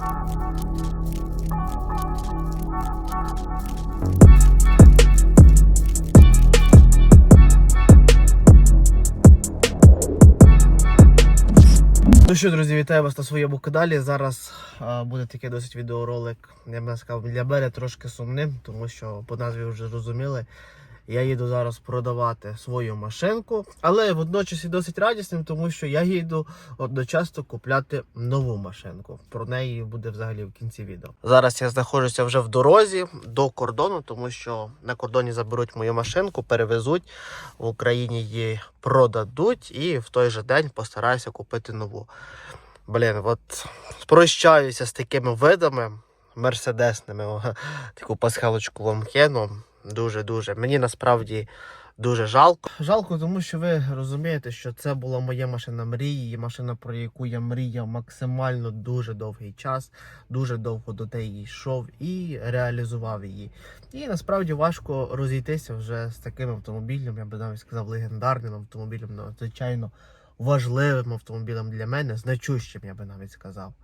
Ну що, друзі, вітаю вас на своєму каналі. Зараз а, буде такий досить відеоролик, я би сказав, для мене трошки сумним, тому що по назві вже зрозуміли. Я їду зараз продавати свою машинку, але водночас і досить радісним, тому що я їду одночасно купляти нову машинку. Про неї буде взагалі в кінці відео. Зараз я знаходжуся вже в дорозі до кордону, тому що на кордоні заберуть мою машинку, перевезуть в Україні її продадуть, і в той же день постараюся купити нову. Блін, от прощаюся з такими видами мерседесними. Таку пасхалочку вам кину. Дуже-дуже. Мені насправді дуже жалко. Жалко, тому що ви розумієте, що це була моя машина мрії, машина, про яку я мріяв максимально дуже довгий час, дуже довго до неї йшов і реалізував її. І насправді важко розійтися вже з таким автомобілем, я би навіть сказав, легендарним автомобілем, надзвичайно важливим автомобілем для мене, значущим, я би навіть сказав.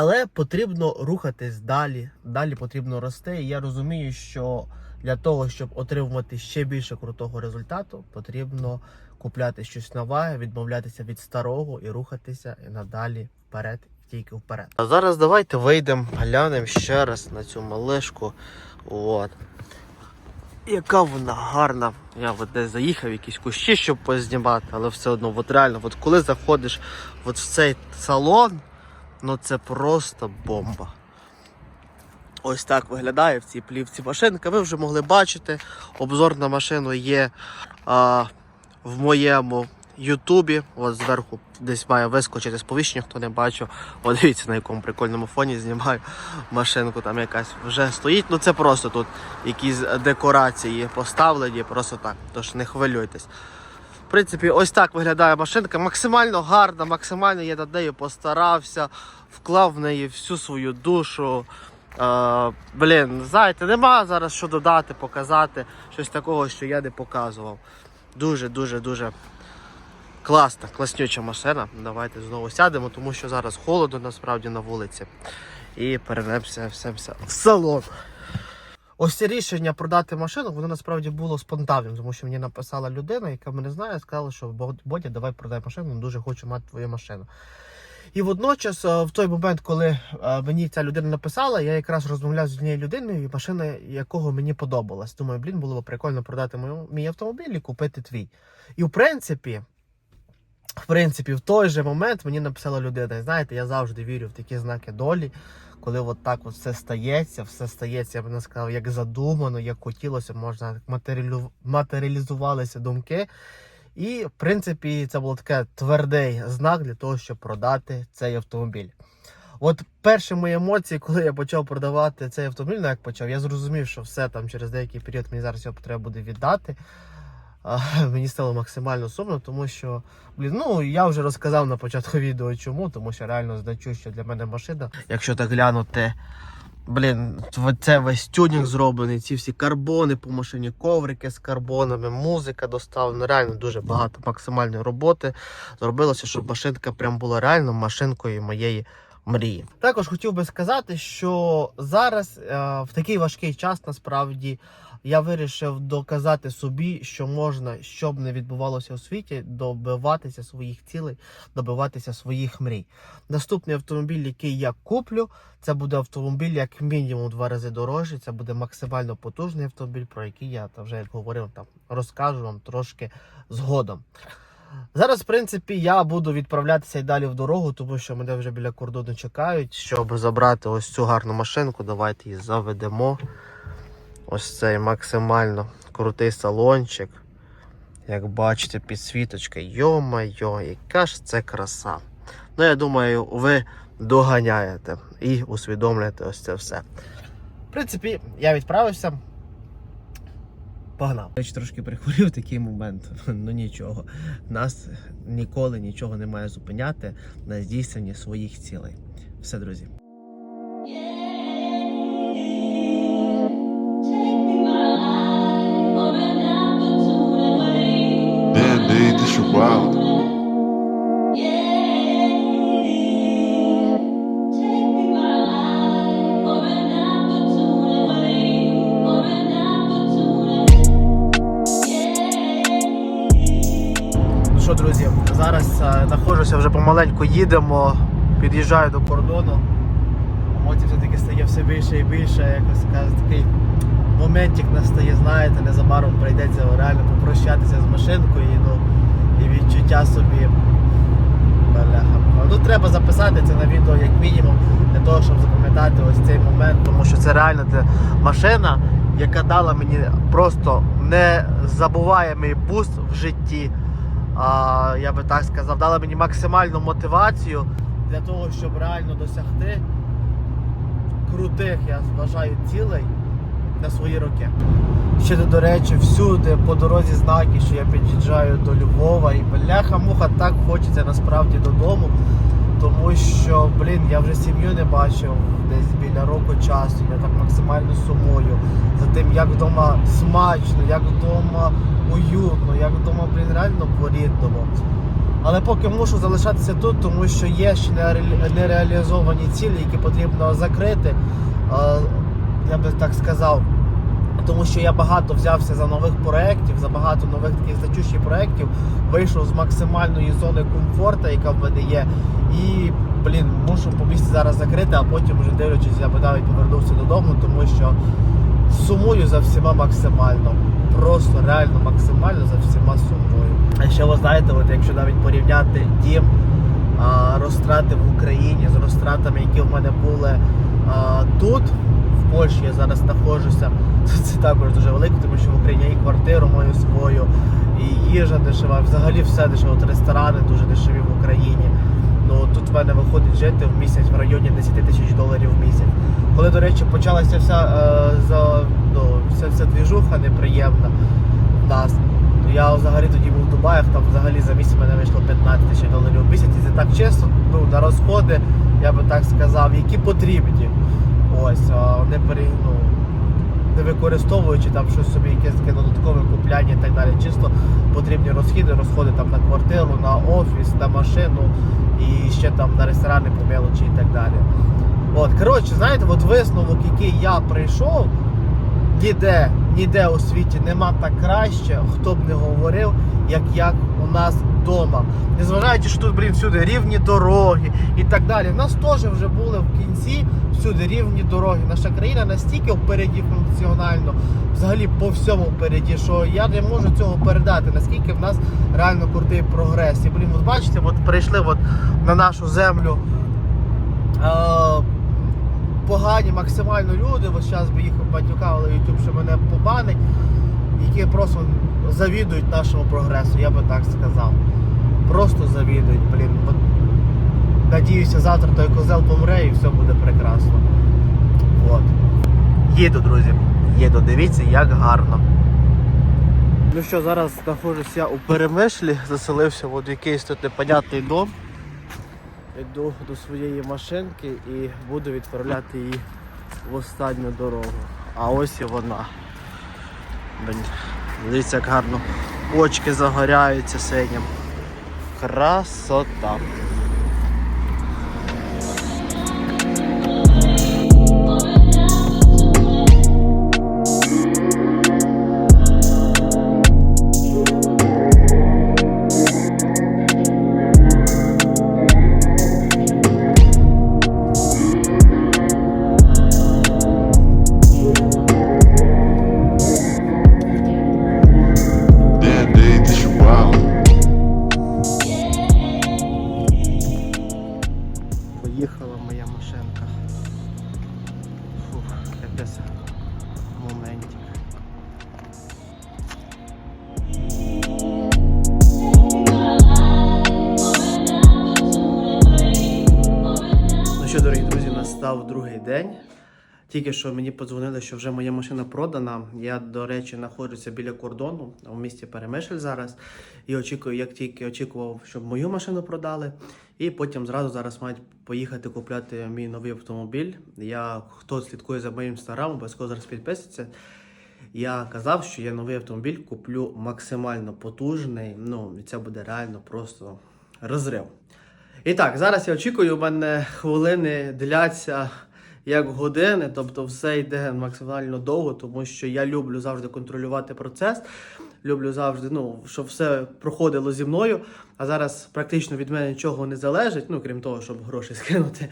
Але потрібно рухатись далі, далі потрібно рости. І я розумію, що для того, щоб отримувати ще більше крутого результату, потрібно купляти щось нове, відмовлятися від старого і рухатися і надалі вперед, тільки вперед. А зараз давайте вийдемо, глянемо ще раз на цю малишку. От. Яка вона гарна. Я от десь заїхав, якісь кущі, щоб познімати, але все одно, от реально, от коли заходиш от в цей салон, ну це просто бомба. Ось так виглядає в цій плівці машинка. Ви вже могли бачити. Обзор на машину є а, в моєму Ютубі. От зверху десь має вискочити сповіщення, хто не бачив. От дивіться, на якому прикольному фоні знімаю машинку. Там якась вже стоїть. Ну це просто тут якісь декорації поставлені, просто так. Тож не хвилюйтесь. В принципі, ось так виглядає машинка. Максимально гарна, максимально я над нею постарався, вклав в неї всю свою душу. Е, блін, знаєте, нема зараз що додати, показати щось такого, що я не показував. Дуже, дуже, класна, класнюча машина. Давайте знову сядемо, тому що зараз холодно насправді на вулиці. І перенемося в салон. Ось це рішення продати машину, воно насправді було спонтанним, тому що мені написала людина, яка мене знає, сказала, що Бодя, давай продай машину, дуже хочу мати твою машину. І водночас, е, в той момент, коли е, мені ця людина написала, я якраз розмовляв з однією людиною, і машина якого мені подобалась. Думаю, блін, було б прикольно продати мою, мій автомобіль і купити твій. І в принципі, в принципі, в той же момент мені написала людина. Знаєте, я завжди вірю в такі знаки долі, коли от так от все стається, все стається, я б не сказав, як задумано, як хотілося, можна матеріалізувалися думки. І, в принципі, це був такий твердий знак для того, щоб продати цей автомобіль. От перші мої емоції, коли я почав продавати цей автомобіль, ну як почав, я зрозумів, що все там через деякий період мені зараз його треба буде віддати. Мені стало максимально сумно, тому що, блін, ну я вже розказав на початку відео чому, тому що реально значуща для мене машина. Якщо так глянути, блін, це весь тюнінг зроблений, ці всі карбони по машині, коврики з карбонами, музика доставлена, реально дуже багато максимальної роботи. Зробилося, щоб машинка прям була реально машинкою моєї мрії. Також хотів би сказати, що зараз е, в такий важкий час насправді я вирішив доказати собі, що можна, що б не відбувалося у світі, добиватися своїх цілей, добиватися своїх мрій. Наступний автомобіль, який я куплю, це буде автомобіль як мінімум два рази дорожчий. Це буде максимально потужний автомобіль, про який я вже як говорив, там розкажу вам трошки згодом. Зараз, в принципі, я буду відправлятися і далі в дорогу, тому що мене вже біля кордону чекають, щоб забрати ось цю гарну машинку. Давайте її заведемо. Ось цей максимально крутий салончик. Як бачите, підсвіточка. Йо-майо, яка ж це краса. Ну, я думаю, ви доганяєте і усвідомлюєте ось це все. В принципі, я відправився. Погнав. Я трошки прихворів такий момент. Ну нічого. Нас ніколи нічого не має зупиняти на здійсненні своїх цілей. Все, друзі. відчувала. Ну що, друзі, зараз е, знаходжуся вже помаленьку, їдемо, під'їжджаю до кордону. Мотів все-таки стає все більше і більше, якось каже, такий моментик настає, знаєте, незабаром прийдеться реально попрощатися з машинкою. І, ну, і відчуття собі. Ну треба записати це на відео як мінімум, для того, щоб запам'ятати ось цей момент, тому що це реально це машина, яка дала мені просто незабуваємий буст в житті. А, я би так сказав, дала мені максимальну мотивацію для того, щоб реально досягти крутих, я вважаю, цілей на свої роки. Ще до речі, всюди по дорозі знаки, що я під'їжджаю до Львова і бляха-муха так хочеться насправді додому. Тому що, блін, я вже сім'ю не бачив десь біля року часу. Я так максимально сумую за тим, як вдома смачно, як вдома уютно, як вдома, блін, реально по-рідному. Але поки мушу залишатися тут, тому що є ще нереалізовані цілі, які потрібно закрити. Я би так сказав. Тому що я багато взявся за нових проєктів, за багато нових таких значущих проєктів, вийшов з максимальної зони комфорту, яка в мене є. І, блін, мушу по місці зараз закрити, а потім вже дивлячись, я би навіть повернувся додому, тому що сумую за всіма максимально. Просто реально максимально за всіма сумую. А ще ви знаєте, от якщо навіть порівняти дім розтрати в Україні з розтратами, які в мене були а, тут, Польщі я зараз знаходжуся, то це також дуже велико, тому що в Україні і квартиру мою свою, і їжа дешева, взагалі все дешево, от ресторани дуже дешеві в Україні. Ну тут в мене виходить жити в місяць в районі 10 тисяч доларів в місяць. Коли, до речі, почалася вся, е, за, ну, вся, вся двіжуха неприємна нас. то Я взагалі тоді був в Дубаях, там взагалі за місяць мене вийшло 15 тисяч доларів в місяць. І це так чесно, ну, на розходи, я би так сказав, які потрібні. Ось, не пере, ну, не використовуючи там щось собі, якесь таке додаткове купляння і так далі. Чисто потрібні розхіди, розходи там на квартиру, на офіс, на машину і ще там на ресторани по мелочі і так далі. От, коротше, знаєте, от висновок, який я прийшов, ніде, ніде у світі нема так краще, хто б не говорив, як, як у нас вдома. Незважаючи, що тут, блін, всюди рівні дороги і так далі. У нас теж вже були в кінці всюди рівні дороги. Наша країна настільки впереді функціонально, взагалі по всьому впереді, що я не можу цього передати, наскільки в нас реально крутий прогрес. І блін, от бачите, от прийшли от на нашу землю. Е- погані максимально люди, ось зараз би їх батюкали YouTube, що мене побанить, які просто завідують нашому прогресу, я би так сказав. Просто завідують, надіюся, завтра той козел помре і все буде прекрасно. От. Їду, друзі. Їду, дивіться, як гарно. Ну що, зараз знаходжуся у Перемишлі, заселився в якийсь тут непонятний дом. Йду до своєї машинки і буду відправляти її в останню дорогу. А ось і вона. Дивіться, як гарно очки загоряються синім. Красота. Настав другий день. Тільки що мені подзвонили, що вже моя машина продана. Я, до речі, знаходжуся біля кордону в місті Перемишль зараз. І очікую, як тільки очікував, щоб мою машину продали. І потім зразу зараз мають поїхати купляти мій новий автомобіль. Я хто слідкує за моїм інстаграмом, обов'язково зараз підписується. Я казав, що я новий автомобіль куплю максимально потужний. Ну, і це буде реально просто розрив. І так, зараз я очікую, у мене хвилини дляться як години, тобто все йде максимально довго, тому що я люблю завжди контролювати процес. Люблю завжди, ну, щоб все проходило зі мною. А зараз практично від мене нічого не залежить, ну крім того, щоб гроші скинути.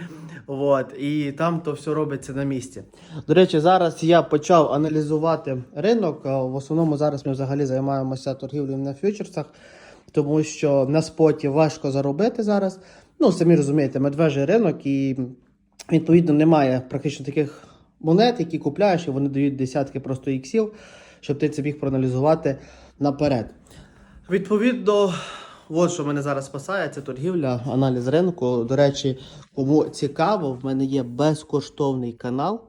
От, і там то все робиться на місці. До речі, зараз я почав аналізувати ринок. В основному зараз ми взагалі займаємося торгівлею на фьючерсах, тому що на споті важко заробити зараз. Ну, самі розумієте, медвежий ринок і відповідно немає практично таких монет, які купляєш, і вони дають десятки просто іксів, щоб ти це міг проаналізувати наперед. Відповідно, от що мене зараз спасає, це торгівля, аналіз ринку. До речі, кому цікаво, в мене є безкоштовний канал,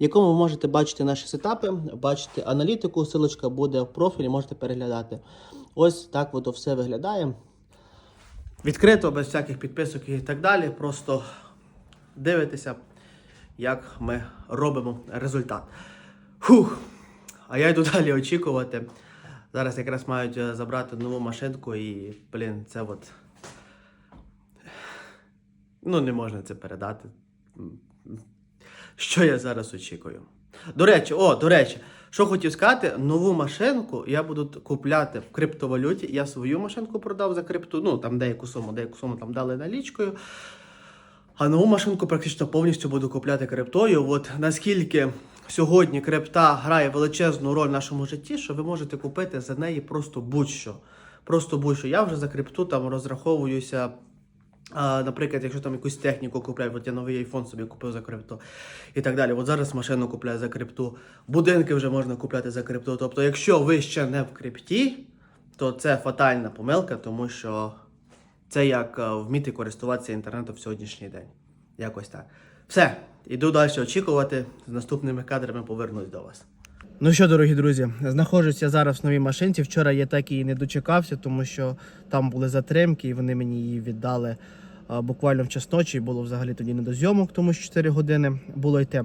в якому ви можете бачити наші сетапи, бачити аналітику. Силочка буде в профілі, можете переглядати. Ось так воно все виглядає. Відкрито, без всяких підписок і так далі. Просто дивитеся, як ми робимо результат. Фух. А я йду далі очікувати. Зараз якраз мають е, забрати нову машинку і, блін, це от. Ну, не можна це передати. Що я зараз очікую? До речі, о, до речі, що хотів сказати, нову машинку я буду купляти в криптовалюті. Я свою машинку продав за крипту, ну там деяку суму, деяку суму там дали налічкою. А нову машинку практично повністю буду купляти криптою. От наскільки сьогодні крипта грає величезну роль в нашому житті, що ви можете купити за неї просто будь-що. Просто будь-що. Я вже за крипту там розраховуюся. Наприклад, якщо там якусь техніку купляю, от я новий iPhone собі купив за крипту і так далі. От зараз машину купляю за крипту, будинки вже можна купляти за крипту. Тобто, якщо ви ще не в крипті, то це фатальна помилка, тому що це як е, вміти користуватися інтернетом в сьогоднішній день. Якось так. Все, іду далі очікувати. З наступними кадрами повернусь до вас. Ну що, дорогі друзі, знаходжуся зараз в новій машинці. Вчора я так і не дочекався, тому що там були затримки, і вони мені її віддали а, буквально в час ночі. Було взагалі тоді не до зйомок, тому що 4 години було йти.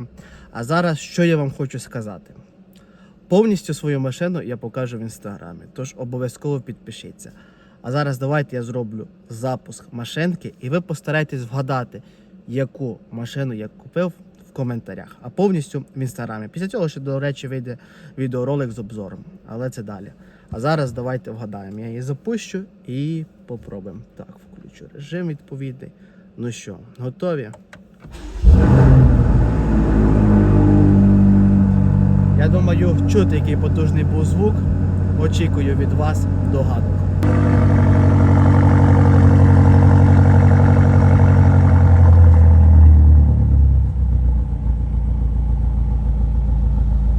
А зараз що я вам хочу сказати? Повністю свою машину я покажу в інстаграмі, тож обов'язково підпишіться. А зараз давайте я зроблю запуск машинки, і ви постарайтесь вгадати, яку машину я купив в коментарях, а повністю в інстаграмі. Після цього ще, до речі, вийде відеоролик з обзором, але це далі. А зараз давайте вгадаємо. Я її запущу і попробуємо. Так, включу режим відповідний. Ну що, готові? Я думаю, чути, який потужний був звук. Очікую від вас догадок.